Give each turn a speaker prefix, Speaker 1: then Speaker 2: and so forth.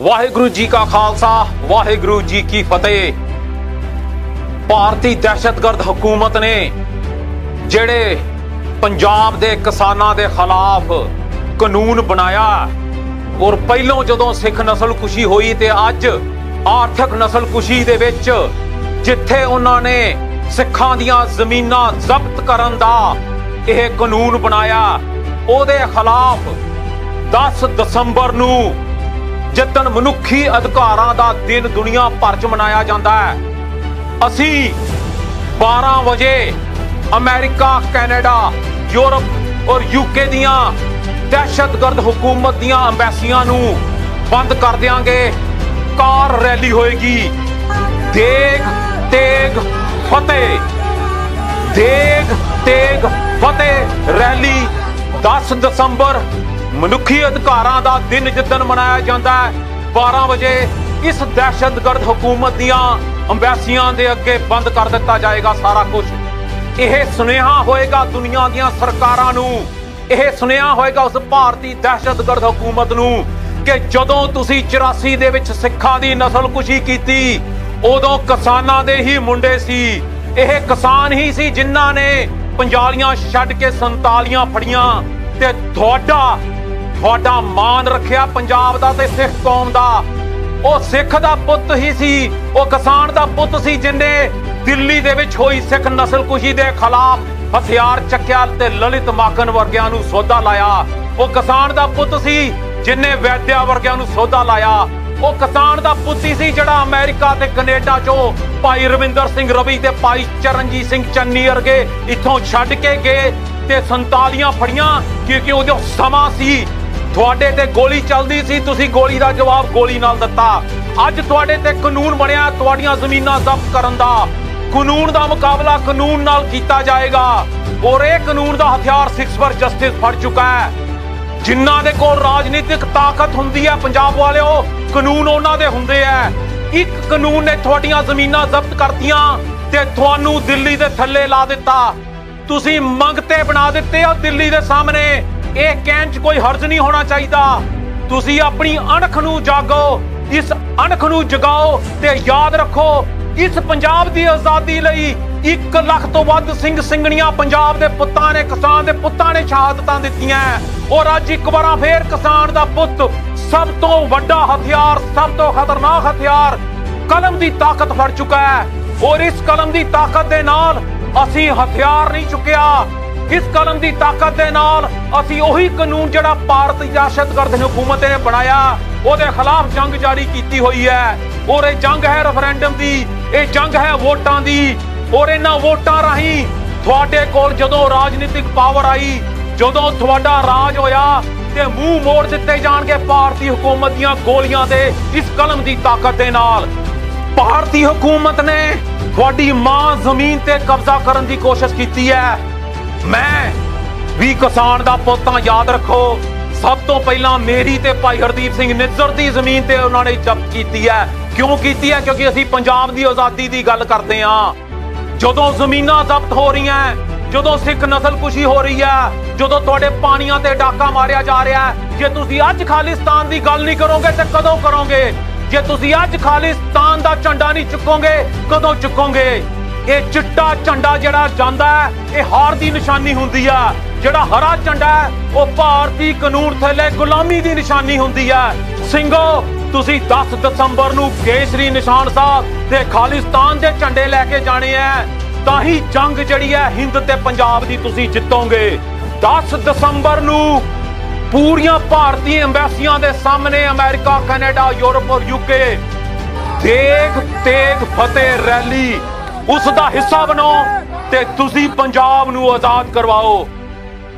Speaker 1: ਵਾਹਿਗੁਰੂ ਜੀ ਕਾ ਖਾਲਸਾ, ਵਾਹਿਗੁਰੂ ਜੀ ਕੀ ਫਤਿਹ। ਭਾਰਤੀ ਦਹਿਸ਼ਤਗਰਦ ਹਕੂਮਤ ਨੇ ਜਿਹੜੇ ਪੰਜਾਬ ਦੇ ਕਿਸਾਨਾਂ ਦੇ ਖਿਲਾਫ ਕਾਨੂੰਨ ਬਣਾਇਆ, ਔਰ ਪਹਿਲੋਂ ਜਦੋਂ ਸਿੱਖ ਨਸਲਕੁਸ਼ੀ ਹੋਈ ਤੇ ਅੱਜ ਆਰਥਿਕ ਨਸਲਕੁਸ਼ੀ ਦੇ ਵਿੱਚ ਜਿੱਥੇ ਉਹਨਾਂ ਨੇ ਸਿੱਖਾਂ ਦੀਆਂ ਜ਼ਮੀਨਾਂ ਜ਼ਬਤ ਕਰਨ ਦਾ ਇਹ ਕਾਨੂੰਨ ਬਣਾਇਆ, ਉਹਦੇ ਖਿਲਾਫ 10 ਦਸੰਬਰ ਨੂੰ ਜਿੱਦਣ ਮਨੁੱਖੀ ਅਧਿਕਾਰਾਂ ਦਾ ਦਿਨ ਦੁਨੀਆ ਭਰ 'ਚ ਮਨਾਇਆ ਜਾਂਦਾ ਹੈ। ਅਸੀਂ 12 ਵਜੇ ਅਮਰੀਕਾ, ਕੈਨੇਡਾ, ਯੂਰਪ ਔਰ ਯੂਕੇ ਦੀਆਂ ਦਹਿਸ਼ਤਗਰਦ ਹਕੂਮਤ ਦੀਆਂ ਅੰਬੈਸੀਆਂ ਨੂੰ ਬੰਦ ਕਰ ਦਿਆਂਗੇ। ਕਾਰ ਰੈਲੀ ਹੋਏਗੀ। ਦੇਗ, ਤੇਗ, ਫਤਿਹ। ਦੇਗ, ਤੇਗ, ਫਤਿਹ। ਰੈਲੀ 10 ਦਸੰਬਰ ਮਨੁੱਖੀ ਅਧਿਕਾਰਾਂ ਦਾ ਦਿਨ ਜਿੱਦਣ ਮਨਾਇਆ ਜਾਂਦਾ ਹੈ 12 ਵਜੇ ਇਸ ਦਹਿਸ਼ਤਗਰਦ ਹਕੂਮਤ ਦੀਆਂ ਅੰਬੈਸੀਆਂ ਦੇ ਅੱਗੇ ਬੰਦ ਕਰ ਦਿੱਤਾ ਜਾਏਗਾ ਸਾਰਾ ਕੁਝ ਇਹ ਸੁਨੇਹਾ ਹੋਏਗਾ ਦੁਨੀਆ ਦੀਆਂ ਸਰਕਾਰਾਂ ਨੂੰ। ਇਹ ਸੁਨੇਹਾ ਹੋਏਗਾ ਉਸ ਭਾਰਤੀ ਦਹਿਸ਼ਤਗਰਦ ਹਕੂਮਤ ਨੂੰ ਕਿ ਜਦੋਂ ਤੁਸੀਂ 84 ਦੇ ਵਿੱਚ ਸਿੱਖਾਂ ਦੀ ਨਸਲਕੁਸ਼ੀ ਕੀਤੀ, ਉਦੋਂ ਕਿਸਾਨਾਂ ਦੇ ਹੀ ਮੁੰਡੇ ਸੀ। ਇਹ ਕਿਸਾਨ ਹੀ ਸੀ ਜਿਨ੍ਹਾਂ ਨੇ ਪੰਜਾਲੀਆਂ ਛੱਡ ਕੇ ਸੰਤਾਲੀਆਂ ਫੜੀਆਂ ਤੇ ਤੁਹਾਡਾ ਤੁਹਾਡਾ ਮਾਨ ਰੱਖਿਆ ਪੰਜਾਬ ਦਾ ਤੇ ਸਿੱਖ ਕੌਮ ਦਾ। ਉਹ ਸਿੱਖ ਦਾ ਪੁੱਤ ਹੀ ਸੀ, ਉਹ ਕਿਸਾਨ ਦਾ ਪੁੱਤ ਸੀ ਜਿਨੇ ਦਿੱਲੀ ਦੇ ਵਿੱਚ ਹੋਈ ਸਿੱਖ ਨਸਲਕੁਸ਼ੀ ਦੇ ਖਿਲਾਫ ਹਥਿਆਰ ਚੱਕਿਆ ਤੇ ਲਲਿਤ ਮਾਖਨ ਵਰਗਿਆਂ ਨੂੰ ਸੌਦਾ ਲਾਇਆ। ਉਹ ਕਿਸਾਨ ਦਾ ਪੁੱਤ ਸੀ ਜਿਨੇ ਵੈਦਿਆ ਵਰਗਿਆਂ ਨੂੰ ਸੌਦਾ ਲਾਇਆ। ਉਹ ਕਿਸਾਨ ਦਾ ਪੁੱਤ ਹੀ ਸੀ ਜਿਹੜਾ ਅਮਰੀਕਾ ਤੇ ਕੈਨੇਡਾ ਚੋਂ ਭਾਈ ਰਵਿੰਦਰ ਸਿੰਘ ਰਵੀ ਤੇ ਭਾਈ ਚਰਨਜੀਤ ਸਿੰਘ ਚੰਨੀ ਵਰਗੇ ਇੱਥੋਂ ਛੱਡ ਕੇ ਗਏ ਤੇ ਸੰਤਾਲੀਆਂ ਫੜੀਆਂ, ਕਿਉਂਕਿ ਉਦੋਂ ਸਮਾਂ ਸੀ। ਤੁਹਾਡੇ ਤੇ ਗੋਲੀ ਚੱਲਦੀ ਸੀ, ਤੁਸੀਂ ਗੋਲੀ ਦਾ ਜਵਾਬ ਗੋਲੀ ਨਾਲ ਦਿੱਤਾ। ਅੱਜ ਤੁਹਾਡੇ ਤੇ ਕਾਨੂੰਨ ਬਣਿਆ, ਤੁਹਾਡੀਆਂ ਜ਼ਮੀਨਾਂ ਜ਼ਬਤ ਕਰਨ ਦਾ। ਕਾਨੂੰਨ ਦਾ ਮੁਕਾਬਲਾ ਕਾਨੂੰਨ ਨਾਲ ਕੀਤਾ ਜਾਏਗਾ। ਔਰ ਇਹ ਕਾਨੂੰਨ ਦਾ ਹਥਿਆਰ 6 ਫਰ ਜਸਟਿਸ ਫੜ ਚੁੱਕਾ ਹੈ। ਜਿਨ੍ਹਾਂ ਦੇ ਕੋਲ ਰਾਜਨੀਤਿਕ ਤਾਕਤ ਹੁੰਦੀ ਹੈ, ਪੰਜਾਬ ਵਾਲਿਓ, ਕਾਨੂੰਨ ਉਹਨਾਂ ਦੇ ਹੁੰਦੇ ਆ। ਇੱਕ ਕਾਨੂੰਨ ਨੇ ਤੁਹਾਡੀਆਂ ਜ਼ਮੀਨਾਂ ਜ਼ਬਤ ਕਰਤੀਆਂ ਤੇ ਤੁਹਾਨੂੰ ਦਿੱਲੀ ਦੇ ਥੱਲੇ ਲਾ ਦਿੱਤਾ। ਤੁਸੀਂ ਮੰਗਤੇ ਬਣਾ ਦਿੱਤੇ ਹੋ ਦਿੱਲੀ ਦੇ ਸਾਹਮਣੇ। ਇਹ ਕਹਿਣ 'ਚ ਕੋਈ ਹਰਜ ਨਹੀਂ ਹੋਣਾ ਚਾਹੀਦਾ। ਤੁਸੀਂ ਆਪਣੀ ਅਣਖ ਨੂੰ ਜਾਗੋ, ਇਸ ਅਣਖ ਨੂੰ ਜਗਾਓ ਤੇ ਯਾਦ ਰੱਖੋ, ਇਸ ਪੰਜਾਬ ਦੀ ਆਜ਼ਾਦੀ ਲਈ 1 ਲੱਖ ਤੋਂ ਵੱਧ ਸਿੰਘ ਸਿੰਘਣੀਆਂ ਪੰਜਾਬ ਦੇ ਪੁੱਤਾਂ ਨੇ ਕਿਸਾਨ ਦੇ ਪੁੱਤਾਂ ਨੇ ਸ਼ਹਾਦਤਾਂ ਦਿੱਤੀਆਂ। ਔਰ ਅੱਜ ਇੱਕ ਵਾਰਾਂ ਫੇਰ ਕਿਸਾਨ ਦਾ ਪੁੱਤ ਸਭ ਤੋਂ ਵੱਡਾ ਹਥਿਆਰ, ਸਭ ਤੋਂ ਖਤਰਨਾਕ ਹਥਿਆਰ ਕਲਮ ਦੀ ਤਾਕਤ ਫੜ ਚੁੱਕਾ ਹੈ। ਔਰ ਇਸ ਕਲਮ ਦੀ ਤਾਕਤ ਦੇ ਨਾਲ ਅਸੀਂ ਹਥਿਆਰ ਨਹੀਂ ਚੁੱਕਿਆ। ਇਸ ਕਲਮ ਦੀ ਤਾਕਤ ਦੇ ਨਾਲ ਅਸੀਂ ਉਹੀ ਕਾਨੂੰਨ ਜਿਹੜਾ ਭਾਰਤ ਦਹਿਸ਼ਤਗਰਦ ਹਕੂਮਤ ਨੇ ਬਣਾਇਆ, ਉਹਦੇ ਖਿਲਾਫ ਜੰਗ ਜਾਰੀ ਕੀਤੀ ਹੋਈ ਹੈ। ਔਰ ਇਹ ਜੰਗ ਹੈ ਰੈਫਰੈਂਡਮ ਦੀ, ਇਹ ਜੰਗ ਹੈ ਵੋਟਾਂ ਦੀ। ਔਰ ਇਹਨਾਂ ਵੋਟਾਂ ਰਾਹੀਂ ਤੁਹਾਡੇ ਕੋਲ ਜਦੋਂ ਰਾਜਨੀਤਿਕ ਪਾਵਰ ਆਈ, ਜਦੋਂ ਤੁਹਾਡਾ ਰਾਜ ਹੋਇਆ, ਤੇ ਮੂੰਹ ਮੋੜ ਦਿੱਤੇ ਜਾਣਗੇ ਭਾਰਤੀ ਹਕੂਮਤ ਦੀਆਂ ਗੋਲੀਆਂ ਦੇ ਇਸ ਕਲਮ ਦੀ ਤਾਕਤ ਦੇ ਨਾਲ। ਭਾਰਤੀ ਹਕੂਮਤ ਨੇ ਤੁਹਾਡੀ ਮਾਂ ਜ਼ਮੀਨ ਤੇ ਕਬਜ਼ਾ ਕਰਨ ਦੀ ਕੋਸ਼ਿਸ਼ ਕੀਤੀ ਹੈ। ਮੈਂ ਵੀ ਕਿਸਾਨ ਦਾ ਪੁੱਤਾਂ ਯਾਦ ਰੱਖੋ। ਸਭ ਤੋਂ ਪਹਿਲਾਂ ਮੇਰੀ ਤੇ ਭਾਈ ਹਰਦੀਪ ਸਿੰਘ ਨਿੱਜ਼ਰ ਦੀ ਜ਼ਮੀਨ ਤੇ ਉਹਨਾਂ ਨੇ ਜ਼ਬਤ ਕੀਤੀ ਹੈ। ਕਿਉਂ ਕੀਤੀ ਹੈ? ਕਿਉਂਕਿ ਅਸੀਂ ਪੰਜਾਬ ਦੀ ਆਜ਼ਾਦੀ ਦੀ ਗੱਲ ਕਰਦੇ ਹਾਂ। ਜਦੋਂ ਜ਼ਮੀਨਾਂ ਜ਼ਬਤ ਹੋ ਰਹੀਆਂ ਜਦੋਂ ਸਿੱਖ ਨਸਲਕੁਸ਼ੀ ਹੋ ਰਹੀ ਹੈ, ਜਦੋਂ ਤੁਹਾਡੇ ਪਾਣੀਆਂ ਤੇ ਡਾਕਾ ਮਾਰਿਆ ਜਾ ਰਿਹਾ ਹੈ, ਜੇ ਤੁਸੀਂ ਅੱਜ ਖਾਲਿਸਤਾਨ ਦੀ ਗੱਲ ਨਹੀਂ ਕਰੋਗੇ ਤਾਂ ਕਦੋਂ ਕਰੋਗੇ? ਜੇ ਤੁਸੀਂ ਅੱਜ ਖਾਲਿਸਤਾਨ ਦਾ ਝੰਡਾ ਨਹੀਂ ਚੁੱਕੋਗੇ, ਕਦੋਂ ਚੁੱਕੋਗੇ? ਇਹ ਚਿੱਟਾ ਝੰਡਾ ਜਿਹੜਾ ਜਾਂਦਾ ਹੈ, ਇਹ ਹਾਰ ਦੀ ਨਿਸ਼ਾਨੀ ਹੁੰਦੀ ਆ। ਜਿਹੜਾ ਹਰਾ ਝੰਡਾ ਹੈ, ਉਹ ਭਾਰਤੀ ਕਾਨੂੰਨ ਥੱਲੇ ਗੁਲਾਮੀ ਦੀ ਨਿਸ਼ਾਨੀ ਹੁੰਦੀ ਹੈ। ਸਿੰਘੋ, ਤੁਸੀਂ 10 ਦਸੰਬਰ ਨੂੰ ਕੇਸਰੀ ਨਿਸ਼ਾਨ ਸਾਹਿਬ ਤੇ ਖਾਲਿਸਤਾਨ ਦੇ ਝੰਡੇ ਲੈ ਕੇ ਜਾਣੇ ਐ ਤਾਂ ਹੀ ਜੰਗ ਜਿਹੜੀ ਹੈ, ਹਿੰਦ ਤੇ ਪੰਜਾਬ ਦੀ ਤੁਸੀਂ ਜਿੱਤੋਗੇ। 10 ਦਸੰਬਰ ਨੂੰ ਪੂਰੀਆਂ ਭਾਰਤੀ ਐਮਬੈਸੀਆਂ ਦੇ ਸਾਹਮਣੇ ਅਮਰੀਕਾ, ਕੈਨੇਡਾ, ਯੂਰਪ ਔਰ ਯੂਕੇ ਦੇਖ ਤੇਗ ਫਤਿਹ ਰੈਲੀ। ਉਸ ਦਾ ਹਿੱਸਾ ਬਣੋ ਤੇ ਤੁਸੀਂ ਪੰਜਾਬ ਨੂੰ ਆਜ਼ਾਦ ਕਰਵਾਓ।